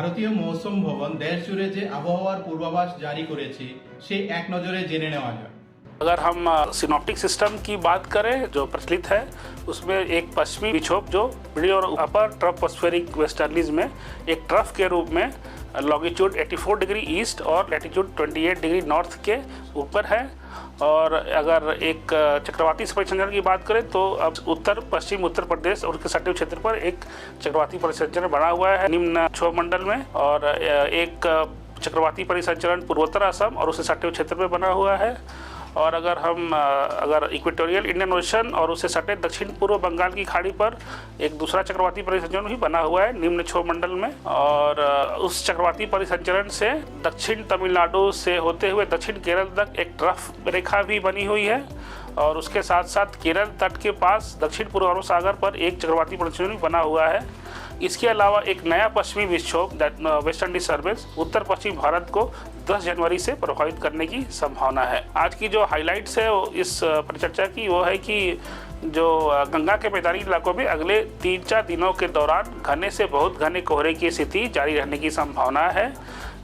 ভারতীয় মৌসুম ভবন দেশ জুড়ে যে আবহাওয়ার পূর্বাভাস জারি করেছে সেই এক নজরে জেনে নেওয়া যাক अगर हम सिनॉप्टिक सिस्टम की बात करें जो प्रचलित है उसमें एक पश्चिमी विक्षोभ जो मिडिल और अपर ट्रफोस्फेरिक वेस्टर्लीज में एक ट्रफ के रूप में लॉन्गिट्यूड 84 डिग्री ईस्ट और लैटिट्यूड 28 डिग्री नॉर्थ के ऊपर है और अगर एक चक्रवाती परिसंचरण की बात करें तो अब उत्तर, पश्चिम उत्तर प्रदेश और उसके सटे क्षेत्र पर एक चक्रवाती परिसंचरण बना हुआ है निम्न क्षोभ मंडल में। और एक चक्रवाती परिसंचरण पूर्वोत्तर असम और उसके सटे क्षेत्र में बना हुआ है। और अगर हम अगर इक्वेटोरियल इंडियन ओशन और उससे सटे दक्षिण पूर्व बंगाल की खाड़ी पर, एक दूसरा चक्रवाती परिसंचरण भी बना हुआ है निम्न क्षोभ मंडल में। और उस चक्रवाती परिसंचरण से दक्षिण तमिलनाडु से होते हुए दक्षिण केरल तक एक ट्रफ रेखा भी बनी हुई है। और उसके साथ साथ केरल तट के पास दक्षिण पूर्व सागर पर एक चक्रवाती परिसंचरण भी बना हुआ है। इसके अलावा एक नया पश्चिमी विक्षोभ वेस्टर्न डिस्टर्बेंस उत्तर पश्चिम भारत को 10 जनवरी से प्रभावित करने की संभावना है। आज की जो हाइलाइट्स है इस परिचर्चा की वो है कि जो गंगा के मैदानी इलाकों में अगले तीन चार दिनों के दौरान घने से बहुत घने कोहरे की स्थिति जारी रहने की संभावना है।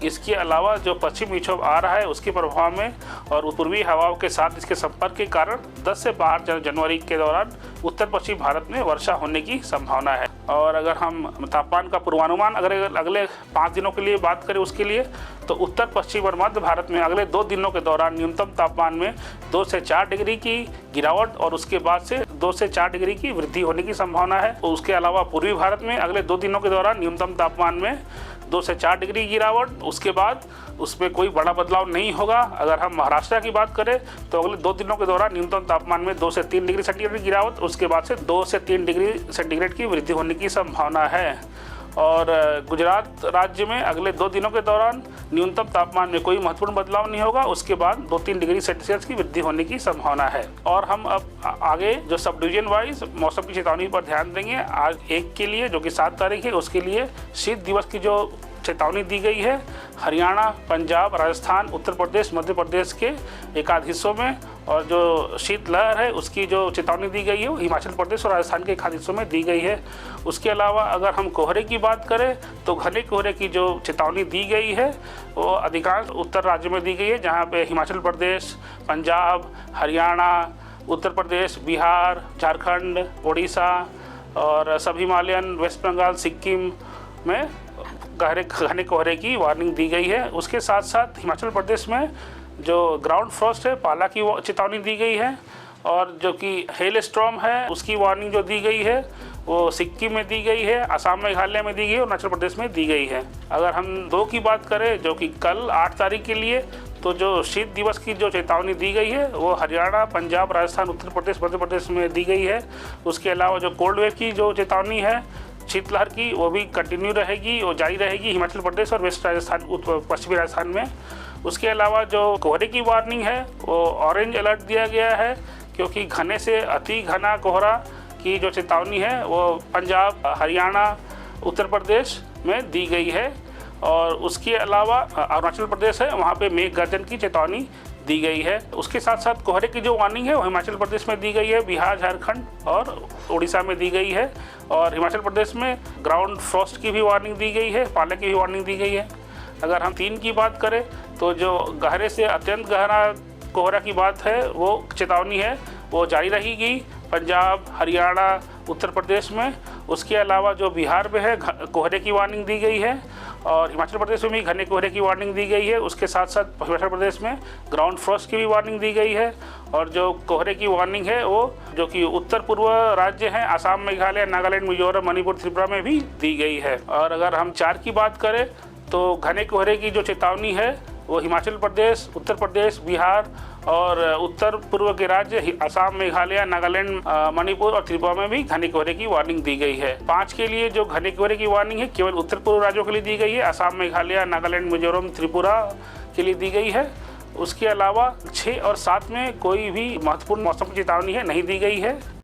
इसके अलावा जो पश्चिम विक्षोभ आ रहा है, उसके प्रभाव में और पूर्वी हवाओं के साथ इसके संपर्क के कारण 10 से 12 जन- जनवरी के दौरान उत्तर पश्चिम भारत में वर्षा होने की संभावना है। और अगर हम तापमान का पूर्वानुमान अगर अगले पाँच दिनों के लिए बात करें उसके लिए तो उत्तर पश्चिम और मध्य भारत में अगले दो दिनों के दौरान न्यूनतम तापमान में दो से चार डिग्री की गिरावट और उसके बाद से दो से चार डिग्री की वृद्धि होने की संभावना है। उसके अलावा पूर्वी भारत में अगले दो दिनों के दौरान न्यूनतम तापमान में दो से चार डिग्री गिरावट, उसके बाद उसमें कोई बड़ा बदलाव नहीं होगा। अगर हम महाराष्ट्र की बात करें तो अगले दो दिनों के दौरान न्यूनतम तापमान में दो से तीन डिग्री सेंटीग्रेड गिरावट, उसके बाद से दो से तीन डिग्री सेंटीग्रेड की वृद्धि होने की संभावना है। और गुजरात राज्य में अगले दो दिनों के दौरान न्यूनतम तापमान में कोई महत्वपूर्ण बदलाव नहीं होगा। उसके बाद दो तीन डिग्री सेल्सियस की वृद्धि होने की संभावना है। और हम अब आगे जो सब डिवीज़न वाइज मौसम की चेतावनी पर ध्यान देंगे। आज एक के लिए जो कि सात तारीख है, उसके लिए शीत दिवस की जो चेतावनी दी गई है, हरियाणा, पंजाब, राजस्थान, उत्तर प्रदेश, मध्य प्रदेश के एकाध हिस्सों में और जो शीतलहर है, उसकी जो चेतावनी दी गई है, वो हिमाचल प्रदेश और राजस्थान के आध हिस्सों में दी गई है। उसके अलावा अगर हम कोहरे की बात करें तो घने कोहरे की जो चेतावनी दी गई है, वो अधिकांश उत्तर राज्यों में दी गई है, जहाँ पे हिमाचल प्रदेश, पंजाब, हरियाणा, उत्तर प्रदेश, बिहार, झारखंड उड़ीसा और सब हिमालयन, वेस्ट बंगाल, सिक्किम में गहरे, घने कोहरे की वार्निंग दी गई है। उसके साथ साथ हिमाचल प्रदेश में जो ग्राउंड फ्रॉस्ट है, पाला की चेतावनी दी गई है और जो कि हेल स्ट्रॉम है, उसकी वार्निंग जो दी गई है, वो सिक्किम में दी गई है असम मेघालय में दी गई है और अरुणाचल प्रदेश में दी गई है। अगर हम दो की बात करें, जो कि कल आठ तारीख के लिए तो जो शीत दिवस की जो चेतावनी दी गई है, वो हरियाणा, पंजाब, राजस्थान, उत्तर प्रदेश, मध्य प्रदेश में दी गई है। उसके अलावा जो कोल्ड वेव की जो चेतावनी है शीतलहर की, वो भी कंटिन्यू रहेगी और जारी रहेगी हिमाचल प्रदेश और वेस्ट राजस्थान पश्चिमी राजस्थान में। उसके अलावा जो कोहरे की वार्निंग है, वो ऑरेंज अलर्ट दिया गया है, क्योंकि घने से अति घना कोहरा की जो चेतावनी है, वो पंजाब, हरियाणा, उत्तर प्रदेश में दी गई है। और उसके अलावा अरुणाचल प्रदेश है, वहाँ पे मेघ गर्जन की चेतावनी दी गई है। उसके साथ साथ कोहरे की जो वार्निंग है, वो हिमाचल प्रदेश में दी गई है, बिहार, झारखंड और उड़ीसा में दी गई है। और हिमाचल प्रदेश में ग्राउंड फ्रॉस्ट की भी वार्निंग दी गई है, पाले की भी वार्निंग दी गई है। अगर हम तीन की बात करें तो जो गहरे से अत्यंत गहरा कोहरा की बात है, वो चेतावनी है, वो जारी रहेगी पंजाब, हरियाणा, उत्तर प्रदेश में। उसके अलावा जो बिहार में है कोहरे की वार्निंग दी गई है और हिमाचल प्रदेश में भी घने कोहरे की वार्निंग दी गई है। उसके साथ साथ हिमाचल प्रदेश में ग्राउंड फ्रॉस्ट की भी वार्निंग दी गई है। और जो कोहरे की वार्निंग है, वो जो कि उत्तर पूर्व राज्य हैं, आसाम, मेघालय, नागालैंड, मिजोरम, मणिपुर, त्रिपुरा में भी दी गई है। और अगर हम चार की बात करें तो घने कोहरे की जो चेतावनी है वो हिमाचल प्रदेश, उत्तर प्रदेश, बिहार और उत्तर पूर्व के राज्य असम, मेघालय, नागालैंड मणिपुर और त्रिपुरा में भी घने कोहरे की वार्निंग दी गई है। पाँच के लिए जो घने कोहरे की वार्निंग है, केवल उत्तर पूर्व राज्यों के लिए दी गई है। असम, मेघालय, नागालैंड, मिजोरम, त्रिपुरा के लिए दी गई है। उसके अलावा छः और सात में कोई भी महत्वपूर्ण मौसम की चेतावनी है, नहीं दी गई है।